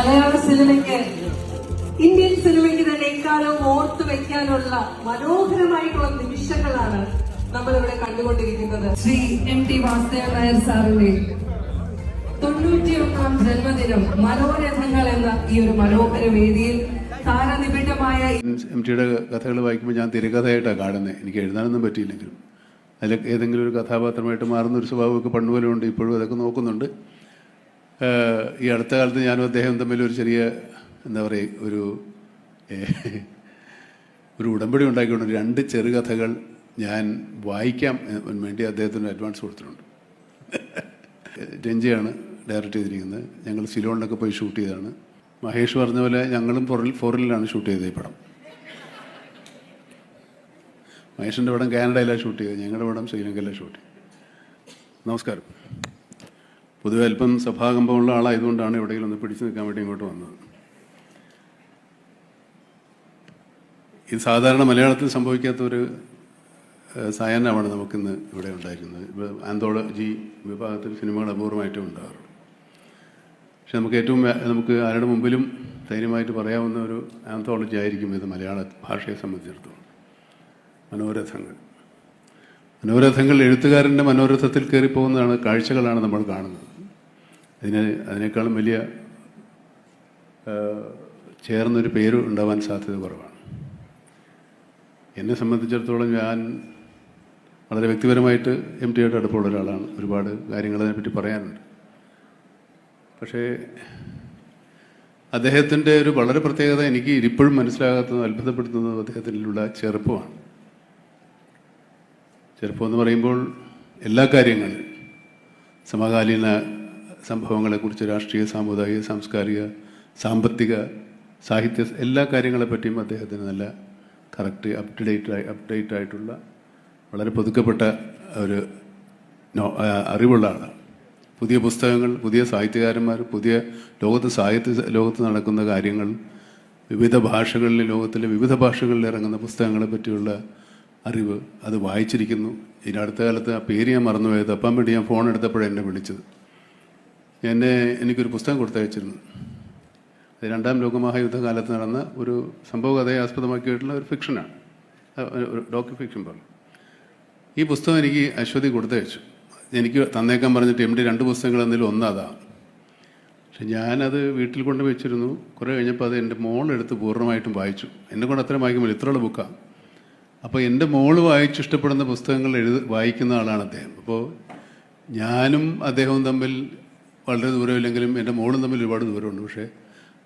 മലയാള സിനിമയ്ക്ക് ഇന്ത്യൻ സിനിമയ്ക്ക് തന്നെ എക്കാലവും ഓർത്തു വെക്കാനുള്ള മനോഹരമായിട്ടുള്ള നിമിഷങ്ങളാണ് നമ്മളിവിടെ കണ്ടുകൊണ്ടിരിക്കുന്നത്. ശ്രീ എം ടി വാസുദേവൻ നായർ സാറിന്റെ തൊണ്ണൂറ്റിയൊന്നാം ജന്മദിനം മനോരഥങ്ങൾ എന്ന ഈ ഒരു മനോഹര വേദിയിൽ താരനിബിഡമായ എം ടിയുടെ കഥകൾ വായിക്കുമ്പോൾ ഞാൻ തിരക്കഥയായിട്ടാണ് കാണുന്നത്. എനിക്ക് എഴുതാനൊന്നും പറ്റിയില്ലെങ്കിലും. അതിൽ ഏതെങ്കിലും ഒരു കഥാപാത്രമായിട്ട് മാറുന്ന ഒരു സ്വഭാവമൊക്കെ പണ്ടുപോലെ ഉണ്ട്. ഇപ്പോഴും അതൊക്കെ നോക്കുന്നുണ്ട്. ഈ അടുത്ത കാലത്ത് ഞാനും അദ്ദേഹം തമ്മിൽ ഒരു ചെറിയ എന്താ പറയുക ഒരു ഒരു ഉടമ്പടി ഉണ്ടാക്കിക്കൊണ്ട് രണ്ട് ചെറുകഥകൾ ഞാൻ വായിക്കാം വേണ്ടി അദ്ദേഹത്തിന് അഡ്വാൻസ് കൊടുത്തിട്ടുണ്ട്. രഞ്ജയാണ് ഡയറക്റ്റ് ചെയ്തിരിക്കുന്നത്. ഞങ്ങൾ സിലോണിലൊക്കെ പോയി ഷൂട്ട് ചെയ്തതാണ്. മഹേഷ് പറഞ്ഞ പോലെ ഞങ്ങളും ഫോറിൽ ഫോറിനിലാണ് ഷൂട്ട് ചെയ്തത് ഈ പടം. മഹേഷിന്റെ പടം കാനഡയിലാണ് ഷൂട്ട് ചെയ്തത്. ഞങ്ങളുടെ പടം ശ്രീലങ്കയിലാണ് ഷൂട്ട് ചെയ്തത്. നമസ്കാരം. പൊതുവെ അല്പം സഭാകമ്പമുള്ള ആളായതുകൊണ്ടാണ് എവിടെയെങ്കിലും ഒന്ന് പിടിച്ചു നിൽക്കാൻ വേണ്ടി ഇങ്ങോട്ട് വന്നത്. ഇത് സാധാരണ മലയാളത്തിൽ സംഭവിക്കാത്ത ഒരു സായാഹ്നമാണ് നമുക്കിന്ന് ഇവിടെ ഉണ്ടായിരുന്നത്. ഇപ്പോൾ ആന്തോളജി വിഭാഗത്തിൽ സിനിമകൾ അപൂർവമായിട്ടും ഉണ്ടാകാറുള്ളൂ പക്ഷെ നമുക്ക് ഏറ്റവും നമുക്ക് ആരുടെ മുമ്പിലും ധൈര്യമായിട്ട് പറയാവുന്ന ഒരു ആന്തോളജി ആയിരിക്കും ഇത് മലയാള ഭാഷയെ സംബന്ധിച്ചിടത്തോളം. മനോരഥങ്ങൾ. മനോരഥങ്ങൾ എഴുത്തുകാരന്റെ മനോരഥത്തിൽ കയറിപ്പോകുന്നതാണ് കാഴ്ചകളാണ് നമ്മൾ കാണുന്നത്. അതിന് അതിനേക്കാളും വലിയ ചേർന്നൊരു പേര് ഉണ്ടാവാൻ സാധ്യത കുറവാണ്. എന്നെ സംബന്ധിച്ചിടത്തോളം ഞാൻ വളരെ വ്യക്തിപരമായിട്ട് എം ടിയായിട്ട് അടുപ്പമുള്ള ഒരാളാണ്. ഒരുപാട് കാര്യങ്ങൾ അതിനെപ്പറ്റി പറയാനുണ്ട്. പക്ഷേ അദ്ദേഹത്തിന്റെ ഒരു വളരെ പ്രത്യേകത എനിക്ക് ഇപ്പോഴും മനസ്സിലാകാത്തതും അത്ഭുതപ്പെടുത്തുന്നതും അദ്ദേഹത്തിലുള്ള ചെറുപ്പമാണ്. ചെറുപ്പം എന്ന് പറയുമ്പോൾ എല്ലാ കാര്യങ്ങളും സമകാലീന സംഭവങ്ങളെക്കുറിച്ച് രാഷ്ട്രീയ സാമുദായിക സാംസ്കാരിക സാമ്പത്തിക സാഹിത്യ എല്ലാ കാര്യങ്ങളെപ്പറ്റിയും അദ്ദേഹത്തിന് നല്ല correct up to date update ആയിട്ടുള്ള വളരെ പുതുക്കപ്പെട്ട ഒരു അറിവുള്ള ആളാണ്. പുതിയ പുസ്തകങ്ങൾ പുതിയ സാഹിത്യകാരന്മാർ പുതിയ ലോകത്ത് സാഹിത്യ ലോകത്ത് നടക്കുന്ന കാര്യങ്ങൾ വിവിധ ഭാഷകളിൽ ലോകത്തിലെ വിവിധ ഭാഷകളിൽ ഇറങ്ങുന്ന പുസ്തകങ്ങളെ പറ്റിയുള്ള അറിവ് അത് വായിച്ചിരിക്കുന്നു. ഇതിനടുത്ത കാലത്ത് ആ പേര് ഞാൻ മറന്നുപോയത്. അപ്പം വേണ്ടി ഞാൻ ഫോൺ എടുത്തപ്പോഴാണ് എന്നെ വിളിച്ചത്. എന്നെ എനിക്കൊരു പുസ്തകം കൊടുത്തയച്ചിരുന്നു. അത് രണ്ടാം ലോകമഹായുദ്ധകാലത്ത് നടന്ന ഒരു സംഭവ കഥയെ ആസ്പദമാക്കിയിട്ടുള്ള ഒരു ഫിക്ഷനാണ്. ഒരു- ഡോക്യു ഫിക്ഷൻ പോലെ. ഈ പുസ്തകം എനിക്ക് അശ്വതി കൊടുത്തയച്ചു. എനിക്ക് തന്നേക്കാൻ പറഞ്ഞിട്ട് എം ഡി രണ്ട് പുസ്തകങ്ങൾ എന്നതിൽ ഒന്നതാണ് പക്ഷെ ഞാനത് വീട്ടിൽ കൊണ്ട് വെച്ചിരുന്നു. കുറേ കഴിഞ്ഞപ്പോൾ അത് എന്റെ മോളെടുത്ത് പൂർണമായിട്ടും വായിച്ചു. എന്നെ കൊണ്ട് അത്രയും വായിക്കുമ്പോൾ ഇത്രയുള്ള ബുക്കാണ് അപ്പോൾ എന്റെ മോൾ വായിച്ച് ഇഷ്ടപ്പെടുന്ന പുസ്തകങ്ങൾ എഴുതി വായിക്കുന്ന ആളാണ് അദ്ദേഹം. അപ്പോൾ ഞാനും അദ്ദേഹവും തമ്മിൽ വളരെ ദൂരമില്ലെങ്കിലും എന്റെ മോളും തമ്മിൽ ഒരുപാട് ദൂരമുണ്ട്. പക്ഷേ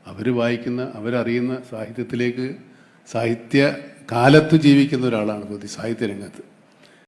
അവർ വായിക്കുന്ന അവരറിയുന്ന സാഹിത്യത്തിലേക്ക് സാഹിത്യ കാലത്ത് ജീവിക്കുന്ന ഒരാളാണ് പൊതു സാഹിത്യ രംഗത്ത്.